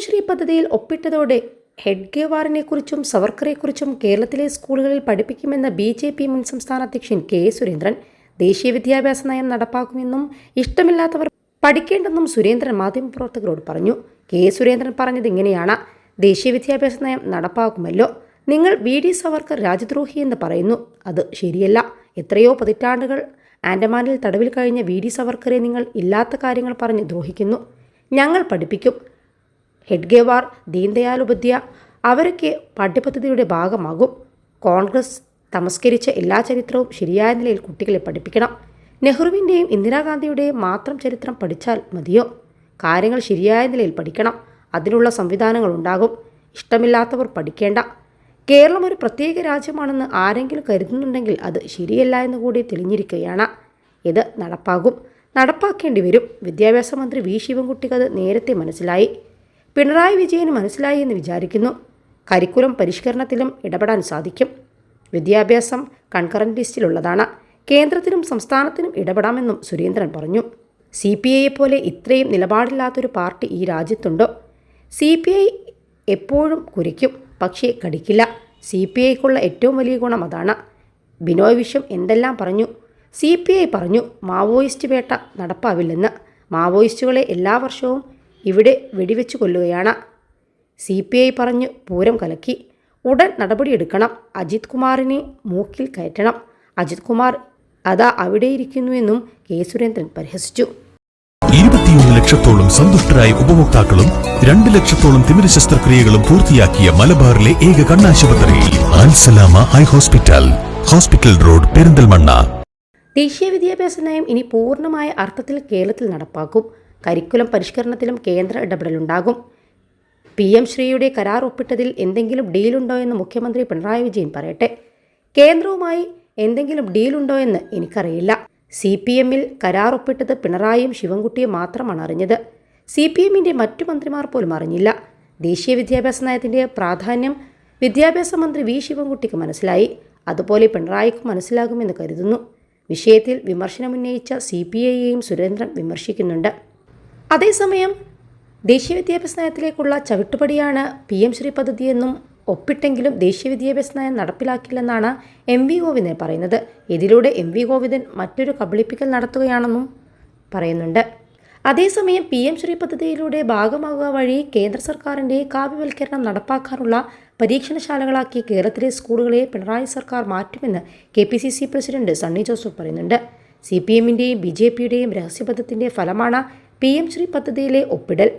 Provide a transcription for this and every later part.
ശ്രീ പദ്ധതിയിൽ ഒപ്പിട്ടതോടെ ഹെഡ്ഗേവാറിനെക്കുറിച്ചും സവർക്കറെക്കുറിച്ചും കേരളത്തിലെ സ്കൂളുകളിൽ പഠിപ്പിക്കുമെന്ന ബി ജെ പി മുൻ സംസ്ഥാന അധ്യക്ഷൻ കെ സുരേന്ദ്രൻ ദേശീയ വിദ്യാഭ്യാസ നയം നടപ്പാക്കുമെന്നും ഇഷ്ടമില്ലാത്തവർ പഠിക്കേണ്ടെന്നും സുരേന്ദ്രൻ മാധ്യമപ്രവർത്തകരോട് പറഞ്ഞു. കെ സുരേന്ദ്രൻ പറഞ്ഞത് ഇങ്ങനെയാണ് ദേശീയ വിദ്യാഭ്യാസ നയം നടപ്പാക്കുമല്ലോ നിങ്ങൾ വി ഡി സവർക്കർ രാജ്യദ്രോഹി എന്ന് പറയുന്നു അത് ശരിയല്ല എത്രയോ പതിറ്റാണ്ടുകൾ ആൻഡമാനിൽ തടവിൽ കഴിഞ്ഞ വി ഡി സവർക്കറെ നിങ്ങൾ ഇല്ലാത്ത കാര്യങ്ങൾ പറഞ്ഞ് ദ്രോഹിക്കുന്നു ഞങ്ങൾ പഠിപ്പിക്കും ഹെഡ്ഗേവാർ ദീൻദയാൽ ഉപാധ്യ അവരൊക്കെ പാഠ്യപദ്ധതിയുടെ ഭാഗമാകും. കോൺഗ്രസ് തമസ്കരിച്ച എല്ലാ ചരിത്രവും ശരിയായ നിലയിൽ കുട്ടികളെ പഠിപ്പിക്കണം. നെഹ്റുവിന്റെയും ഇന്ദിരാഗാന്ധിയുടെയും മാത്രം ചരിത്രം പഠിച്ചാൽ മതിയോ? കാര്യങ്ങൾ ശരിയായ നിലയിൽ പഠിക്കണം. അതിനുള്ള സംവിധാനങ്ങൾ ഉണ്ടാകും. ഇഷ്ടമില്ലാത്തവർ പഠിക്കേണ്ട. കേരളം ഒരു പ്രത്യേക രാജ്യമാണെന്ന് ആരെങ്കിലും കരുതുന്നുണ്ടെങ്കിൽ അത് ശരിയല്ല എന്ന് കൂടി തെളിഞ്ഞിരിക്കുകയാണ്. ഇത് നടപ്പാകും. നടപ്പാക്കേണ്ടി വരും. വിദ്യാഭ്യാസ മന്ത്രി വി. ശിവൻകുട്ടിക്ക് അത് നേരത്തെ മനസ്സിലായി. പിണറായി വിജയന് മനസ്സിലായി എന്ന് വിചാരിക്കുന്നു. കരിക്കുലം പരിഷ്കരണത്തിലും ഇടപെടാൻ സാധിക്കും. വിദ്യാഭ്യാസം കൺകറന്റ് ലിസ്റ്റിലുള്ളതാണ് കേന്ദ്രത്തിനും സംസ്ഥാനത്തിനും ഇടപെടാമെന്നും സുരേന്ദ്രൻ പറഞ്ഞു. സി പി ഐയെ പോലെ ഇത്രയും നിലപാടില്ലാത്തൊരു പാർട്ടി ഈ രാജ്യത്തുണ്ടോ? സി പി ഐ എപ്പോഴും കുരയ്ക്കും പക്ഷേ കടിക്കില്ല. സി പി ഐക്കുള്ള ഏറ്റവും വലിയ ഗുണം അതാണ്. ബിനോയ് വിശ്വം എന്തെല്ലാം പറഞ്ഞു? സി പി ഐ പറഞ്ഞു മാവോയിസ്റ്റ് വേട്ട നടപ്പാവില്ലെന്ന്. മാവോയിസ്റ്റുകളെ എല്ലാ വർഷവും ഇവിടെ വെടിവെച്ച് കൊല്ലുകയാണ്. സി പി ഐ പറഞ്ഞു പൂരം കലക്കി. ഉടൻ നടപടിയെടുക്കണം അജിത് കുമാറിനെ മൂക്കിൽ കയറ്റണം. അജിത് കുമാർ അതാ അവിടെയിരിക്കുന്നുവെന്നും കെ സുരേന്ദ്രൻ പരിഹസിച്ചു. ഇരുപത്തിയൊന്ന് ലക്ഷത്തോളം സന്തുഷ്ടരായ ഉപഭോക്താക്കളും രണ്ട് ലക്ഷത്തോളം തിമിര ശസ്ത്രക്രിയകളും പൂർത്തിയാക്കിയ മലബാറിലെ ഏക കണ്ണാശുപത്രി Al Salama eye hospital hospital road Perinthalmanna. ദേശീയ വിദ്യാഭ്യാസ നയം ഇനി പൂർണമായ അർത്ഥത്തിൽ കേരളത്തിൽ നടപ്പാക്കും. കരിക്കുലം പരിഷ്കരണത്തിലും കേന്ദ്ര ഇടപെടലുണ്ടാകും. പി എം ശ്രീയുടെ കരാർ ഒപ്പിട്ടതിൽ എന്തെങ്കിലും ഡീലുണ്ടോ എന്ന് മുഖ്യമന്ത്രി പിണറായി വിജയൻ പറയട്ടെ. കേന്ദ്രവുമായി എന്തെങ്കിലും ഡീലുണ്ടോ എന്ന് എനിക്കറിയില്ല. സി പി എമ്മിൽ കരാർ ഒപ്പിട്ടത് പിണറായിയും ശിവൻകുട്ടിയും മാത്രമാണ് അറിഞ്ഞത്. സി പി എമ്മിന്റെ മറ്റു മന്ത്രിമാർ പോലും അറിഞ്ഞില്ല. ദേശീയ വിദ്യാഭ്യാസ നയത്തിന്റെ പ്രാധാന്യം വിദ്യാഭ്യാസ മന്ത്രി വി ശിവൻകുട്ടിക്ക് മനസ്സിലായി. അതുപോലെ പിണറായിക്കും മനസ്സിലാകുമെന്ന് കരുതുന്നു. വിഷയത്തിൽ വിമർശനമുന്നയിച്ച സി പി ഐയെയും സുരേന്ദ്രൻ വിമർശിക്കുന്നുണ്ട്. അതേസമയം ദേശീയ വിദ്യാഭ്യാസ നയത്തിലേക്കുള്ള ചവിട്ടുപടിയാണ് പി എം ശ്രീ പദ്ധതിയെന്നും ഒപ്പിട്ടെങ്കിലും ദേശീയ വിദ്യാഭ്യാസ നയം നടപ്പിലാക്കില്ലെന്നാണ് എം വി ഗോവിന്ദൻ പറയുന്നത്. ഇതിലൂടെ എം വി ഗോവിന്ദൻ മറ്റൊരു കബളിപ്പിക്കൽ നടത്തുകയാണെന്നും പറയുന്നുണ്ട്. അതേസമയം പി എം ശ്രീ പദ്ധതിയിലൂടെ ഭാഗമാകുക വഴി കേന്ദ്ര സർക്കാരിന്റെ കാവ്യവൽക്കരണം നടപ്പാക്കാനുള്ള പരീക്ഷണശാലകളാക്കി കേരളത്തിലെ സ്കൂളുകളെ പിണറായി സർക്കാർ മാറ്റുമെന്ന് K P C C president Sunny Joseph പറയുന്നുണ്ട്. സി പി എമ്മിന്റെയും ബി ജെ പിയുടെയും രഹസ്യബദ്ധത്തിന്റെ ഫലമാണ് പി എം ശ്രീ പദ്ധതിയിലെ ഒപ്പിടൽ.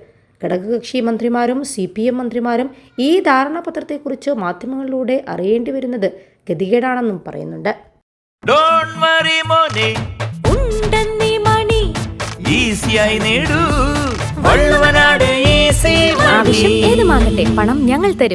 ഘടകകക്ഷി മന്ത്രിമാരും സി പി എം മന്ത്രിമാരും ഈ ധാരണാപത്രത്തെക്കുറിച്ച് മാധ്യമങ്ങളിലൂടെ അറിയേണ്ടി വരുന്നത് ഗതികേടാണെന്നും പറയുന്നുണ്ട്. ഡോണ്ട് വറി മോനെ. ഉണ്ടെന്നീ മണി. ഈസിയായി നേടൂ. വള്ളുവനാട് ഈസി ആവശ്യം ഏതുമാകട്ടെ പണം ഞങ്ങൾ തരും.